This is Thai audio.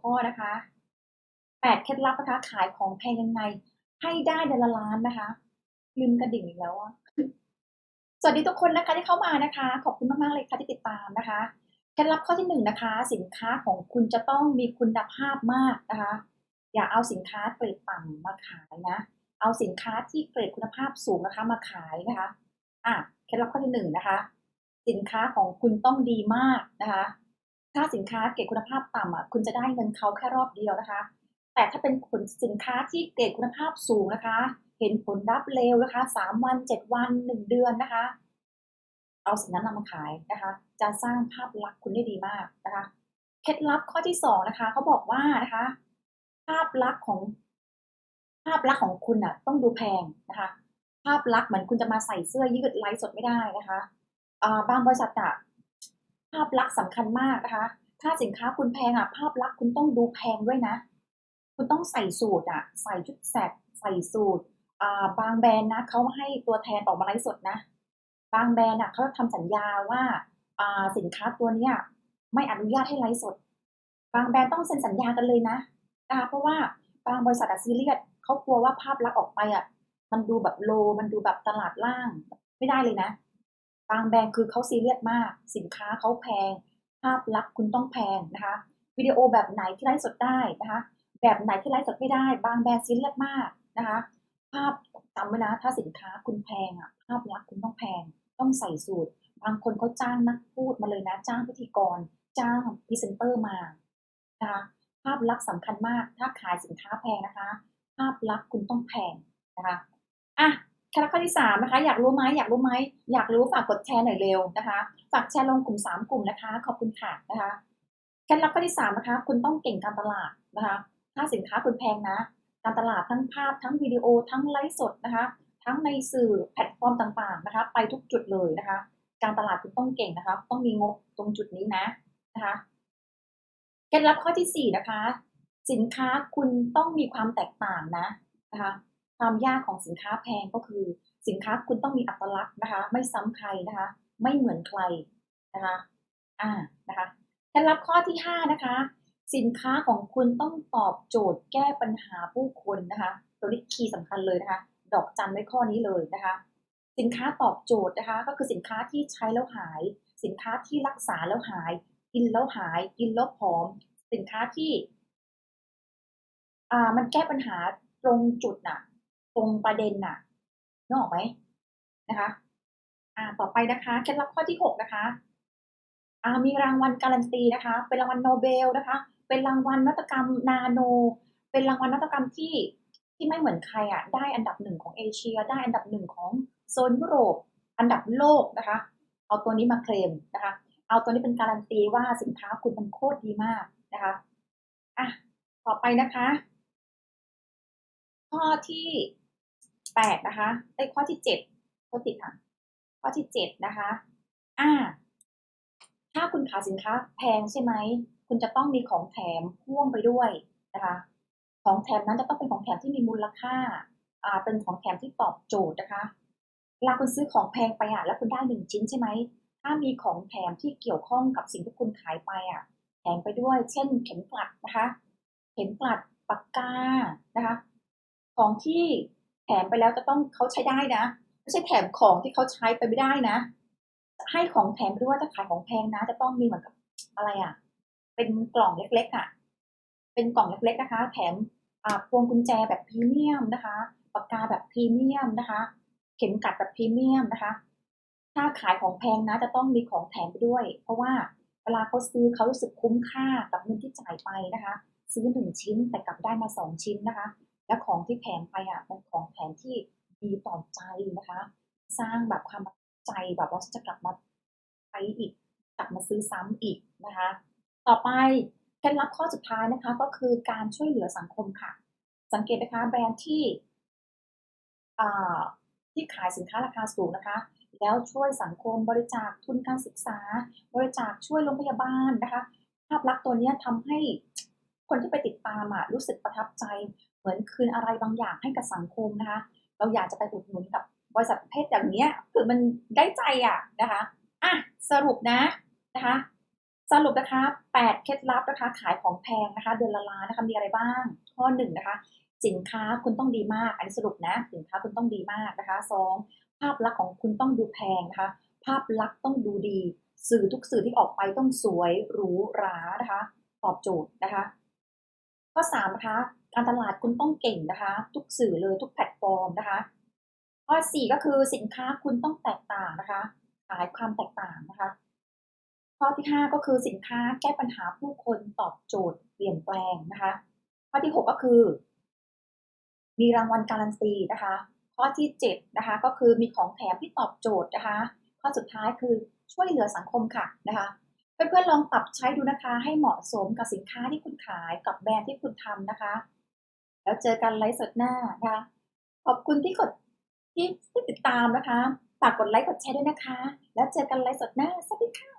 ข้อนะคะแปดเคล็ดลับนะคะขายของแพงยังไง ให้ได้เดือนละล้านนะคะลืมกระดิ่งอีกแล้วอะสวัสดีทุกคนนะคะที่เข้ามานะคะ ขอบคุณมากๆเลยค่ะที่ติดตามนะคะเคล็ดลับข้อที่หนึ่งนะคะ สินค้าของคุณจะต้องมีคุณภาพมากนะคะ อย่าเอาสินค้าเกรดต่ำมาขายนะ เอาสินค้าที่เกรดคุณภาพสูงนะคะ มาขายนะคะอะเคล็ดลับข้อที่หนึ่งนะคะ สินค้าของคุณต้องดีมากนะคะ ถ้าสินค้าเกรดคุณภาพต่ำอะคุณจะได้เงินเขาแค่รอบเดียวนะคะ แต่ถ้าเป็นผลสินค้าที่เกรดคุณภาพสูงนะคะ เห็นผลลัพธ์เร็วนะคะสามวันเจ็ดวันหนึ่งเดือนนะคะ เอาสิ่งนั้นนำมาขายนะคะ จะสร้างภาพลักษณ์คุณได้ดีมากนะคะเคล็ดลับข้อที่สองนะคะเขาบอกว่านะคะ ภาพลักษณ์ของภาพลักษณ์ของคุณอะ ต้องดูแพงนะคะ ภาพลักษณ์เหมือนคุณจะมาใส่เสื้อยืดไลฟ์สดไม่ได้นะคะบางบริษัทอะ ภาพลักษณ์สำคัญมากนะคะ ถ้าสินค้าคุณแพงอะ ภาพลักษณ์คุณต้องดูแพงด้วยนะ คุณต้องใส่สูตรอะ ใส่ชุดแสกใส่สูตรอ่าบางแบรนด์นะเขาให้ตัวแทนออกมาไลฟ์สดนะ บางแบรนด์อะเขาทำสัญญาว่าอ่าสินค้าตัวเนี้ยไม่อนุญาตให้ไลฟ์สด บางแบรนด์ต้องเซ็นสัญญากันเลยนะนะคะเพราะว่าบางบริษัทอะซีเรียสเขากลัวว่าภาพลักษณ์ออกไปอะ มันดูแบบโล มันดูแบบตลาดล่าง ไม่ได้เลยนะ บางแบรนด์คือเขาซีเรียสมาก สินค้าเขาแพง ภาพลักษณ์คุณต้องแพงนะคะวิดีโอแบบไหนที่ไลฟ์สดได้นะคะแบบไหนที่ไลฟ์สดไม่ได้ บางแบรนด์ซีเรียสมากนะคะภาพจำไว้นะถ้าสินค้าคุณแพงอะภาพลักษณ์คุณต้องแพง ต้องใส่สูตร บางคนเขาจ้างนักพูดมาเลยนะจ้างพิธีกร จ้างพรีเซนเตอร์มานะคะภาพลักษณ์สำคัญมาก ถ้าขายสินค้าแพงนะคะ ภาพลักษณ์คุณต้องแพงนะคะอะ คล็ดลับข้อที่สามนะคะอยากรู้ไหมอยากรู้ไหมอยากรู้ฝากกดแชร์หน่อยเร็วนะคะฝากแชร์ลงกลุ่มสามกลุ่มนะคะ ขอบคุณค่ะนะคะเคล็ดลับข้อที่สามนะคะคุณต้องเก่งการตลาดนะคะถ้าสินค้าคุณแพงนะ การตลาดทั้งภาพทั้งวิดีโอทั้งไลฟ์สดนะคะทั้งในสื่อแพลตฟอร์มต่างๆนะคะ ไปทุกจุดเลยนะคะ การตลาดคุณต้องเก่งนะคะ ต้องมีงบตรงจุดนี้นะนะคะเคล็ดลับข้อที่สี่นะคะ สินค้าคุณต้องมีความแตกต่างนะนะคะ ความยากของสินค้าแพงก็คือ สินค้าคุณต้องมีอัตลักษณ์นะคะ ไม่ซ้ำใครนะคะ ไม่เหมือนใครนะคะอ่านะคะเคล็ดลับข้อที่ห้านะคะ สินค้าของคุณต้องตอบโจทย์แก้ปัญหาผู้คนนะคะ ตัวนี้คีย์สำคัญเลยนะคะ ดอกจันไว้ข้อนี้เลยนะคะ สินค้าตอบโจทย์นะคะ ก็คือสินค้าที่ใช้แล้วหาย สินค้าที่รักษาแล้วหาย กินแล้วหาย กินแล้วผอม สินค้าที่ อ่ามันแก้ปัญหาตรงจุดน่ะ ตรงประเด็นน่ะนึกออกไหมนะคะ อ่า ต่อไปนะคะเคล็ดลับข้อที่หกนะคะ อ่า มีรางวัลการันตีนะคะ เป็นรางวัลโนเบลนะคะ เป็นรางวัลนวัตกรรมนาโน เป็นรางวัลนวัตกรรมที่ที่ไม่เหมือนใครอะ ได้อันดับหนึ่งของเอเชีย ได้อันดับหนึ่งของโซนยุโรป อันดับโลกนะคะ เอาตัวนี้มาเคลมนะคะ เอาตัวนี้เป็นการันตีว่าสินค้าคุณมันโคตรดีมากนะคะ อะ ต่อไปนะคะ ข้อที่ แปดนะคะไอ้ยข้อที่เจ็ดข้อติดค่ะ ข้อที่เจ็ดนะคะ อ่า ถ้าคุณขายสินค้าแพงใช่ไหม คุณจะต้องมีของแถมพ่วงไปด้วยนะคะ ของแถมนั้นจะต้องเป็นของแถมที่มีมูลค่า อ่า เป็นของแถมที่ตอบโจทย์นะคะ เวลาคุณซื้อของแพงไปอะ แล้วคุณได้หนึ่งชิ้นใช่ไหม ถ้ามีของแถมที่เกี่ยวข้องกับสิ่งที่คุณขายไปอะ แถมไปด้วย เช่น เข็มกลัดนะคะ เข็มกลัดปากกา นะคะ ของที่ แถมไปแล้วจะต้องเขาใช้ได้นะ ไม่ใช่แถมของที่เขาใช้ไปไม่ได้นะ ให้ของแถมไปด้วยถ้าขายของแพงนะ จะต้องมีเหมือนกับอะไรอะ เป็นกล่องเล็ก ๆ อะ เป็นกล่องเล็ก ๆ นะคะ แถมอ่าพวงกุญแจแบบพรีเมียมนะคะปากกาแบบพรีเมียมนะคะ เข็มกัดแบบพรีเมียมนะคะ ถ้าขายของแพงนะ จะต้องมีของแถมไปด้วย เพราะว่าเวลาเขาซื้อเขารู้สึกคุ้มค่ากับเงินที่จ่ายไปนะคะ ซื้อหนึ่งชิ้นแต่กลับได้มาสองชิ้นนะคะ และของที่แถมไปอะเป็นของแถมที่ดีต่อใจนะคะ สร้างแบบความใจแบบว่าจะกลับมาใช้อีก กลับมาซื้อซ้ำอีกนะคะ ต่อไปเคล็ดลับข้อสุดท้ายนะคะ ก็คือการช่วยเหลือสังคมค่ะ สังเกตนะคะแบรนด์ที่อ่าที่ขายสินค้าราคาสูงนะคะ แล้วช่วยสังคมบริจาคทุนการศึกษา บริจาคช่วยโรงพยาบาลนะคะ ภาพลักษณ์ตัวเนี้ยทำให้คนที่ไปติดตามอะรู้สึกประทับใจ เหมือนคืนอะไรบางอย่างให้กับสังคมนะคะ เราอยากจะไปอุดหนุนกับบริษัทประเพศอย่างเนี้ยคือมันได้ใจอะนะคะอะสรุปนะนะคะ สรุปนะคะแปดเคล็ดลับนะคะขายของแพงนะคะ เดือนละล้านนะคะมีอะไรบ้าง ข้อหนึ่งนะคะ สินค้าคุณต้องดีมาก อันนี้สรุปนะสินค้าคุณต้องดีมากนะคะสองภาพลักษณ์ของคุณต้องดูแพงนะคะ ภาพลักษณ์ต้องดูดี สื่อทุกสื่อที่ออกไปต้องสวยหรูหรานะคะ ตอบโจทย์นะคะ ข้อสามนะคะ การตลาดคุณต้องเก่งนะคะ ทุกสื่อเลยทุกแพลตฟอร์มนะคะ ข้อสี่ก็คือสินค้าคุณต้องแตกต่างนะคะ ขายความแตกต่างนะคะ ข้อที่ห้าก็คือสินค้าแก้ปัญหาผู้คนตอบโจทย์เปลี่ยนแปลงนะคะ ข้อที่หกก็คือ มีรางวัลการันตีนะคะ ข้อที่เจ็ดนะคะ ก็คือมีของแถมที่ตอบโจทย์นะคะ ข้อสุดท้ายคือช่วยเหลือสังคมค่ะนะคะเพื่อนๆลองปรับใช้ดูนะคะ ให้เหมาะสมกับสินค้าที่คุณขายกับแบรนด์ที่คุณทำนะคะ แล้วเจอกันไลฟ์สดหน้านะคะ ขอบคุณที่กดที่ที่ติดตามนะคะ ฝากกดไลค์กดแชร์ด้วยนะคะ แล้วเจอกันไลฟ์สดหน้า สวัสดีค่ะ